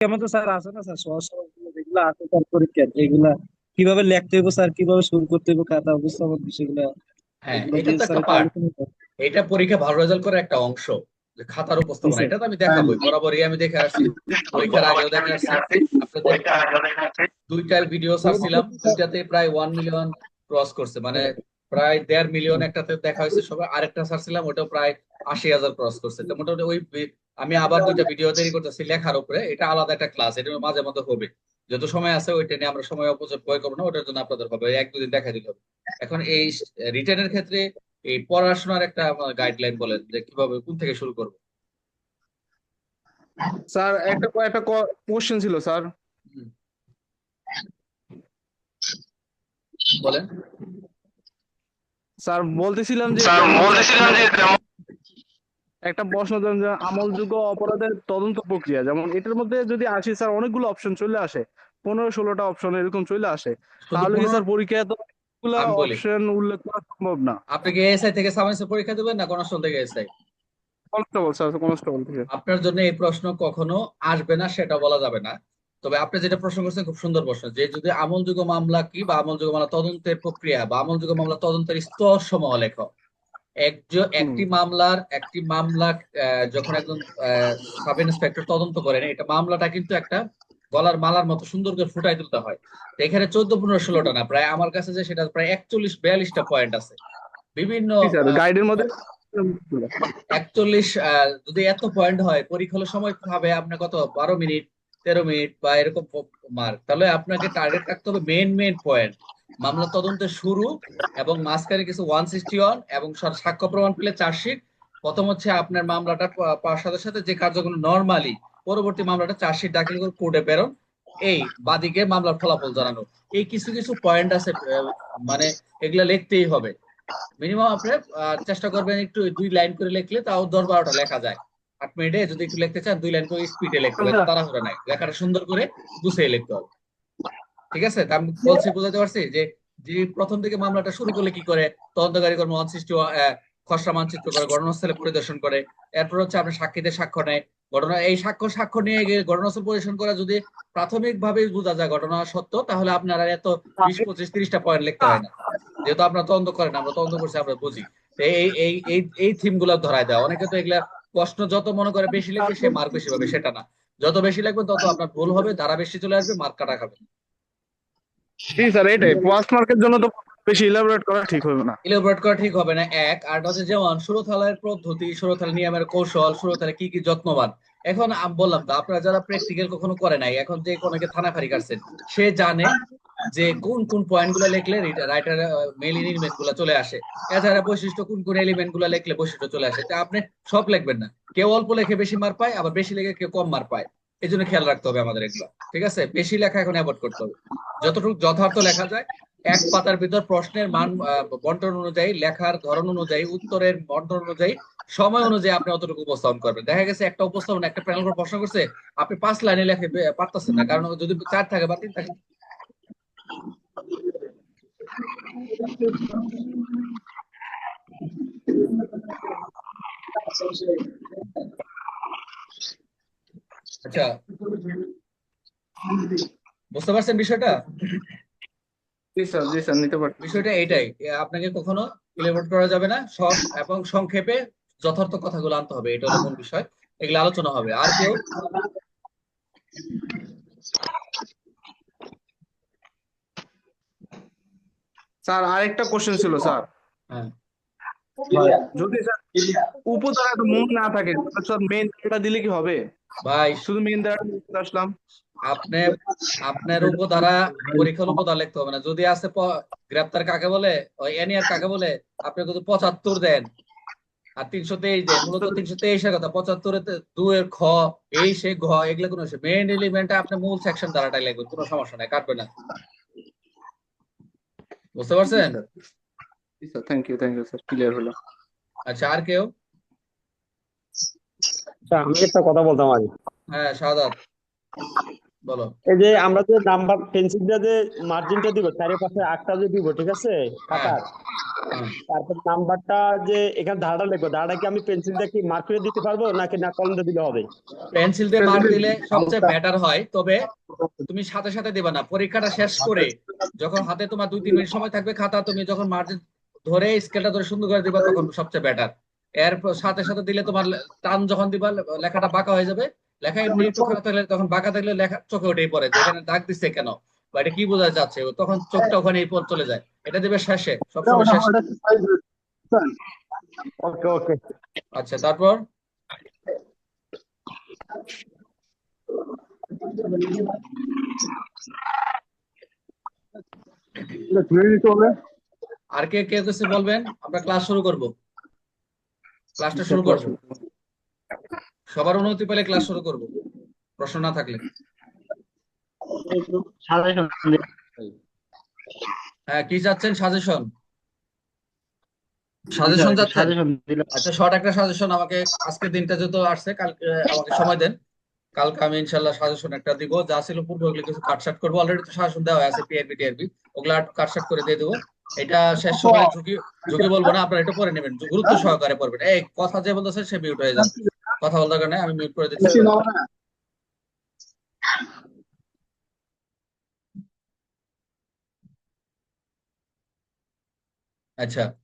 কেমন তো স্যার আছে না স্যার সহজ যেগুলো আছে স্যার পরীক্ষার এগুলা কীভাবে লিখতে হবে স্যার কীভাবে শুরু করতে হবে খাতা উপস্থাপন সেগুলা হ্যাঁ এটা তো একটা পার্ট এটা পরীক্ষা ভালো রেজাল্ট করে একটা অংশ যে খাতার উপস্থাপনা। এটা তো আমি দেখাবোই বরাবরই আমি দেখে আসছি। পরীক্ষার আগেও দেখে আসছি। আপনাদের দুইটা ভিডিও ছাড়ছিলাম দুইটাতে প্রায় ওয়ান মিলিয়ন ক্রস করছে। মানে প্রায় দেড় মিলিয়ন একটাতে দেখা হয়েছে সবাই। আরেকটা ছাড়ছিলাম ওটাও প্রায় আশি হাজার ক্রস করছে। তো মোটামুটি ওই আমি আবার দুইটা ভিডিও তৈরি করতেছি লেখার উপরে। এটা আলাদা একটা ক্লাস এটা মাঝে মধ্যে হবে। যত সময় আছে ওইটা নিয়ে আমরা সময় অপচয় করব না ওটার জন্য আপনাদের হবে এক দুদিন দেখা দিতে হবে। এখন এই রিটার্নের ক্ষেত্রে এই পড়াশোনার একটা গাইডলাইন বলেন যে কীভাবে কোন থেকে শুরু করব? স্যার একটা একটা কোশ্চেন ছিল স্যার। বলেন। স্যার বলতেছিলাম যে স্যার বলতেছিলাম যে একটা প্রশ্ন দেন যে আমলযোগ্য অপরাধের তদন্ত প্রক্রিয়া যেমন এটার মধ্যে যদি আসি স্যার অনেকগুলো অপশন চলে আসে। পনেরো ষোলোটা অপশন এরকম চলে আসে। তাহলে কি স্যার পরীক্ষায় তো অপশন উল্লেখ করা সম্ভব না। আপনি কি এসআই থেকে সামান্সের পরীক্ষা দেবেন না কনস্টেবল থেকে এসআই কনস্টেবল স্যার কনস্টেবল থেকে। আপনার জন্য এই প্রশ্ন কখনো আসবে না সেটা বলা যাবে না। তবে আপনি যেটা প্রশ্ন করছেন খুব সুন্দর প্রশ্ন যে যদি আমলযোগ্য মামলা কি বা আমলযোগ্য মামলা তদন্তের প্রক্রিয়া বা আমলযোগ্য মামলা তদন্তের স্তর সমূহ লেখ। একটি মামলার একটি মামলা যখন একজন সাব ইন্সপেক্টর তদন্ত করেন এটা মামলাটা কিন্তু একটা গলার মালার মতো সুন্দর করে ফুটাই তুলতে হয়। তো এখানে চোদ্দ পনেরো ষোলোটা না প্রায় আমার কাছে যে সেটা প্রায় একচল্লিশ বিয়াল্লিশটা পয়েন্ট আছে। বিভিন্ন গাইডের মধ্যে? একচল্লিশ আহ, যদি এত পয়েন্ট হয় পরীক্ষা হলে সময় হবে আপনার কত? বারো মিনিট। তেরো মিনিট বা এরকম মার্ক তাহলে আপনাকে টার্গেট রাখতে হবে মেন মেন পয়েন্ট মামলা তদন্তের শুরু এবং মাঝখানে কিছু ওয়ান সিক্সটি ওয়ান এবং সাক্ষ্য প্রমাণ পেলে চার্জশিট। প্রথম হচ্ছে আপনার মামলাটা পাওয়ার সাথে সাথে যে কার্যগুলো নর্মালি পরবর্তী মামলাটা চার্জশিট দাখিল করে কোর্টে প্রেরণ এই বাদিকে মামলার ফলাফল জানানো। এই কিছু কিছু পয়েন্ট আছে মানে এগুলা লিখতেই হবে। মিনিমাম আপনি চেষ্টা করবেন একটু দুই লাইন করে লিখলে তাও দশ বারোটা লেখা যায়। আট মিনিটে যদি একটু লিখতে চান দুই লাইন করে স্পিডে লিখতে হবে তাড়াহুড়া নাই। লেখাটা সুন্দর করে গুছিয়ে লিখতে হবে। ঠিক আছে? তা আমি বলছি বুঝাতে পারছি যে যে প্রথম থেকে মামলাটা শুরু করলে কি করে? তদন্তকারী কর্ম অনসৃষ্টি খসড়া মানচিত্র করে ঘটনাস্থলে পরিদর্শন করে। এরপর হচ্ছে আপনার সাক্ষীদের সাক্ষ্য নেয়। ঘটনা এই সাক্ষ্য সাক্ষ্য নিয়ে গিয়ে ঘটনাস্থল পরিদর্শন করা যদি প্রাথমিক ভাবে বোঝা যায় ঘটনা সত্য তাহলে আপনারা এত বিশ পঁচিশ তিরিশটা পয়েন্ট লিখতে হয় না। যেহেতু আপনারা তদন্ত করেন আমরা তদন্ত করছি আমরা বুঝি। এই এই এই এই থিমগুলো ধরায় দেয় অনেকে তো এগুলা প্রশ্ন যত মনে করে বেশি লিখবে সে মার্ক বেশি পাবে সেটা না। যত বেশি লিখবেন তত আপনার ভুল হবে ধারা বেশি চলে আসবে মার্ক কাটা খাবে। জি স্যার এটাই। পাস মার্কের জন্য তো বেশি ইলাবোরেট করা ঠিক হবে না। ইলাবোরেট করা ঠিক হবে না। এক আর হচ্ছে যেমন সুরথালের পদ্ধতি সুরথাল নিয়মের কৌশল সুরথালে কি কি যত্নবান। এখন আমি বললাম তো আপনারা যারা প্র্যাকটিক্যাল কখনো করে নাই এখন যে কোনোকে থানা ফাঁড়ি কাটছেন সে জানে যে কোন কোন পয়েন্টগুলো লিখলে রাইটার মেল এলিমেন্টগুলো চলে আসে। এছাড়া বৈশিষ্ট্য কোন কোন এলিমেন্টগুলো লিখলে বৈশিষ্ট্য চলে আসে। তা আপনি সব লিখবেন না। কেউ অল্প লেখে বেশি মার পায়, আবার বেশি লেখে কেউ কম মার পায়। এই জন্য খেয়াল রাখতে হবে আমাদের এগুলো। ঠিক আছে? বেশি লেখা এখন অ্যাভয়েড করতে হবে। যতটুকু যথার্থ লেখা যায়, এক পাতার ভিতর প্রশ্নের মান বন্টন অনুযায়ী, লেখার ধরন অনুযায়ী, উত্তরের বন্টন অনুযায়ী, সময় অনুযায়ী আপনি অতটুকু উপস্থাপন করবেন। দেখা গেছে একটা উপস্থাপন, একটা প্যানেল প্রশ্ন করছে, আপনি পাঁচ লাইনে লেখে পারতেছেন না। কারণ যদি চার থাকে বা তিন থাকে আচ্ছা। বুঝতে পারছেন বিষয়টা? জি স্যার জি স্যার নিতে পারি বিষয়টা এটাই আপনাকে কখনো ইলেভেট করা যাবে না সব এবং সংক্ষেপে যথার্থ কথাগুলো আনতে হবে এটা হলো মূল বিষয় এগুলো আলোচনা হবে। আর কেউ স্যার আরেকটা কোশ্চেন ছিল স্যার। হ্যাঁ। যদি স্যার উপধারাটা মনে না থাকে স্যার মেইন ধারাটা দিলে কি হবে? ভাই। শুধু মেইন ধারাটা আসলাম। আপনি আপনার উপধারা পরীক্ষার উপধারা লিখতে হবে না। যদি আছে গ্রেপ্তার কাকে বলে? ওই এনিয়ার কাকে বলে? আপনি কিন্তু পঁচাত্তর দেন। আর তিনশো তেইশ দেন। মূলত তিনশো তেইশের কথা। পঁচাত্তরে দুয়ের খ এই সে ঘ এগুলো কোনো মেইন এলিমেন্ট আপনি মূল সেকশন ধারাটাই লিখবেন। কোনো সমস্যা নাই কাটবে না। বুঝতে পারছেন? Sir thank you thank you sir clear হলো। আচ্ছা আর কেউ? আচ্ছা, আমি একটা কথা বলতাম আর। হ্যাঁ শাহাদাত বলো। এই যে আমরা যে নাম্বার পেন্সিল দিয়ে যে মার্জিনটা দিব চারিপাশে আটটা যে দিব ঠিক আছে? খাতার। হ্যাঁ। তারপর নাম্বারটা যে এখানে ধারাটা লিখব ধারাটা কি আমি পেন্সিল দিয়ে কি মার্ক করে দিতে পারব নাকি না কলম দিয়ে দিলে হবে? পেন্সিল দিয়ে মার্ক দিলে সবচেয়ে বেটার হয় তবে তুমি সাথে সাথে দিবা না পরীক্ষাটা শেষ করে যখন হাতে তোমার দুই তিন মিনিট সময় থাকবে খাতা তুমি যখন মার্জিন ধরে স্কেলটা ধরে সুন্দর করে দিবা তখন সবচেয়ে বেটার এর সাথে সাথে দিলে তোমার টান যখন দিবা লেখাটা বাঁকা হয়ে যাবে লেখা এমনি একটু খারাপ থাকলে তখন বাঁকা থাকলে লেখা চোখে উঠেই পড়ে যে এখানে দাগ দিচ্ছে কেন? বা এটা কি বোঝা যাচ্ছে? তখন চোখটা ওখানে চলে যায়। এটা দিবে শেষে সবসময় শেষে। ওকে ওকে আচ্ছা তারপর? আর কে কে বলবেন? আমরা ক্লাস শুরু করব। ক্লাসটা শুরু করব। সবার অনুমতি পেলে ক্লাস শুরু করব। প্রশ্ন না থাকলে। হ্যাঁ কি চাচ্ছেন? সাজেশন সাজেশন চাচ্ছেন আচ্ছা শর্ট একটা সাজেশন আমাকে আজকের দিনটা যেহেতু আসছে কালকে আমাকে সময় দেন। কালকে আমি ইনশাল্লাহ সাজেশন একটা দিব। যা ছিল পূর্বে ওগুলো কিছু কাটসাট করব। অলরেডি তো সাজেশন দেওয়া আছে পিআরবি টিআরবি ওগুলা কাটসাট করে দিয়ে দেবো। এটা শেষ সময় ঝুঁকি ঝুঁকি বলব না আপনারা এটা পরে নেবেন। গুরুত্ব সহকারে পড়বেন। এই কথা যে বলতেছে সে মিউট হয়ে যান কথা বলার দরকার নেই আমি মিউট করে দিচ্ছি। আচ্ছা।